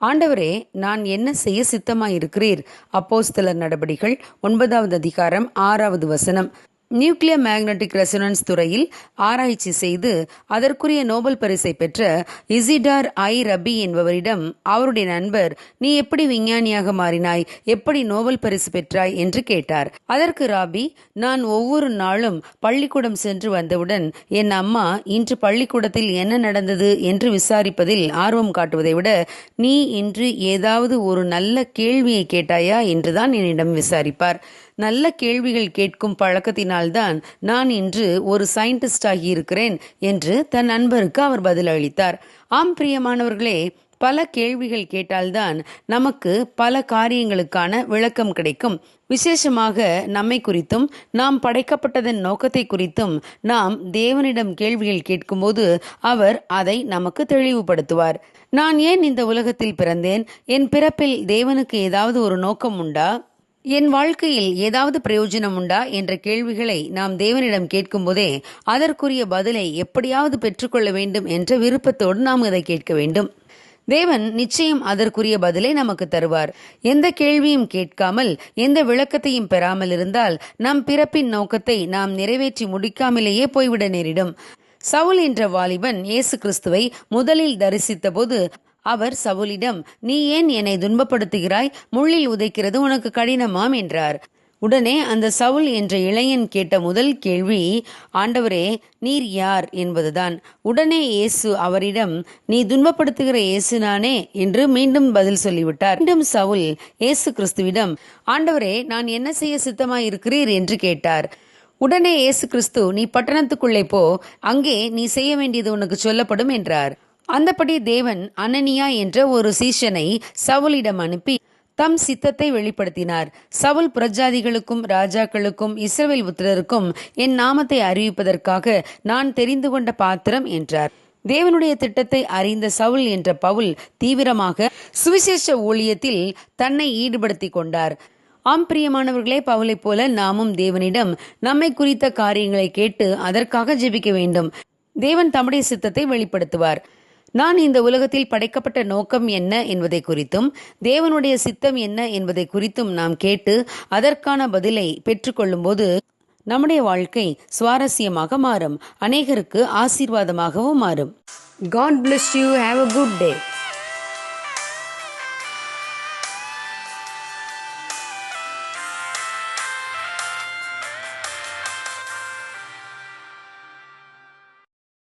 ஆண்டவரே நான் என்ன செய்ய சித்தமாயிருக்கிறீர்? அப்போஸ்தலர் நடபடிகள் ஒன்பதாவது அதிகாரம் ஆறாவது வசனம். நியூக்ளியர் மேக்னட்டிக் ரெசனன்ஸ் துறையில் ஆராய்ச்சி செய்து அதற்குரிய நோபல் பரிசை பெற்ற இசிடார் ஐ. ரபி என்பவரிடம் அவருடைய நண்பர் நீ எப்படி விஞ்ஞானியாக மாறினாய்? எப்படி நோபல் பரிசு பெற்றாய்? என்று கேட்டார். அதற்கு ராபி நான் ஒவ்வொரு நாளும் பள்ளிக்கூடம் சென்று வந்தவுடன் என் அம்மா இன்று பள்ளிக்கூடத்தில் என்ன நடந்தது? என்று விசாரிப்பதில் ஆர்வம் காட்டுவதை விட நீ இன்று ஏதாவது ஒரு நல்ல கேள்வியை கேட்டாயா? என்றுதான் என்னிடம் விசாரிப்பார். நல்ல கேள்விகள் கேட்கும் பழக்கத்தினால்தான் நான் இன்று ஒரு சயின்டிஸ்ட் ஆகியிருக்கிறேன் என்று தன் நண்பருக்கு அவர் பதிலளித்தார். ஆம் பிரியமானவர்களே பல கேள்விகள் கேட்டால்தான் நமக்கு பல காரியங்களுக்கான விளக்கம் கிடைக்கும். விசேஷமாக நம்மை குறித்தும் நாம் படைக்கப்பட்டதன் நோக்கத்தை குறித்தும் நாம் தேவனிடம் கேள்விகள் கேட்கும்போது அவர் அதை நமக்கு தெளிவுபடுத்துவார். நான் ஏன் இந்த உலகத்தில் பிறந்தேன்? என் பிறப்பில் தேவனுக்கு ஏதாவது ஒரு நோக்கம் உண்டா? என் வாழ்க்கையில் ஏதாவது பிரயோஜனம் உண்டா என்ற கேள்விகளை நாம் தேவனிடம் கேட்கும்போதே அதற்குரிய பதிலை எப்படியாவது பெற்றுக்கொள்ள வேண்டும் என்ற விருப்பத்தோடு நாம் அதை கேட்க வேண்டும். தேவன் நிச்சயம் அதற்குரிய பதிலை நமக்கு தருவார். எந்த கேள்வியும் கேட்காமல் எந்த விளக்கத்தையும் பெறாமல் இருந்தால் நம் பிறப்பின் நோக்கத்தை நாம் நிறைவேற்றி முடிக்காமலேயே போய்விட நேரிடும். சவுல் என்ற வாலிபன் இயேசு கிறிஸ்துவை முதலில் தரிசித்தபோது அவர் சவுலிடம் நீ ஏன் என்னை துன்பப்படுத்துகிறாய்? முள்ளில் உதைக்கிறது உனக்கு கடினமாம் என்றார். உடனே அந்த சவுல் என்ற இளைஞன் கேட்ட முதல் கேள்வி ஆண்டவரே நீர் யார்? என்பதுதான். உடனே இயேசு அவரிடம் நீ துன்பப்படுத்துகிற இயேசு நானே என்று மீண்டும் பதில் சொல்லிவிட்டார். மீண்டும் சவுல் இயேசு கிறிஸ்துவிடம் ஆண்டவரே நான் என்ன செய்ய சித்தமாய் இருக்கிறீர் என்று கேட்டார். உடனே இயேசு கிறிஸ்து நீ பட்டணத்துக்குள்ளே போ அங்கே நீ செய்ய வேண்டியது உனக்கு சொல்லப்படும் என்றார். அந்தபடி தேவன் அனனியா என்ற ஒரு சீஷனை சவுலிடம் அனுப்பி தம் சித்தத்தை வெளிப்படுத்தினார். சவுல் பிரஜாதிகளுக்கும் ராஜாக்களுக்கும் இஸ்ரவேல் புத்திரருக்கும் என் நாமத்தை அறிவிப்பதற்காக நான் தெரிந்து கொண்ட பாத்திரம் என்றார். தேவனுடைய திட்டத்தை அறிந்த சவுல் என்ற பவுல் தீவிரமாக சுவிசேஷ ஊழியத்தில் தன்னை ஈடுபடுத்திக் கொண்டார். ஆம் பிரியமானவர்களே பவுலைப் போல நாமும் தேவனிடம் நம்மை குறித்த காரியங்களை கேட்டு அதற்காக ஜெபிக்க வேண்டும். தேவன் தம்முடைய சித்தத்தை வெளிப்படுத்துவார். நான் இந்த உலகத்தில் படைக்கப்பட்ட நோக்கம் என்ன என்பதை குறித்தும் தேவனுடைய சித்தம் என்ன என்பதை குறித்தும் நாம் கேட்டு அதற்கான பதிலை பெற்றுக்கொள்ளும்போது நம்முடைய வாழ்க்கை சுவாரஸ்யமாக மாறும். அநேகருக்கு ஆசீர்வாதமாகவும் மாறும். God bless you have a good day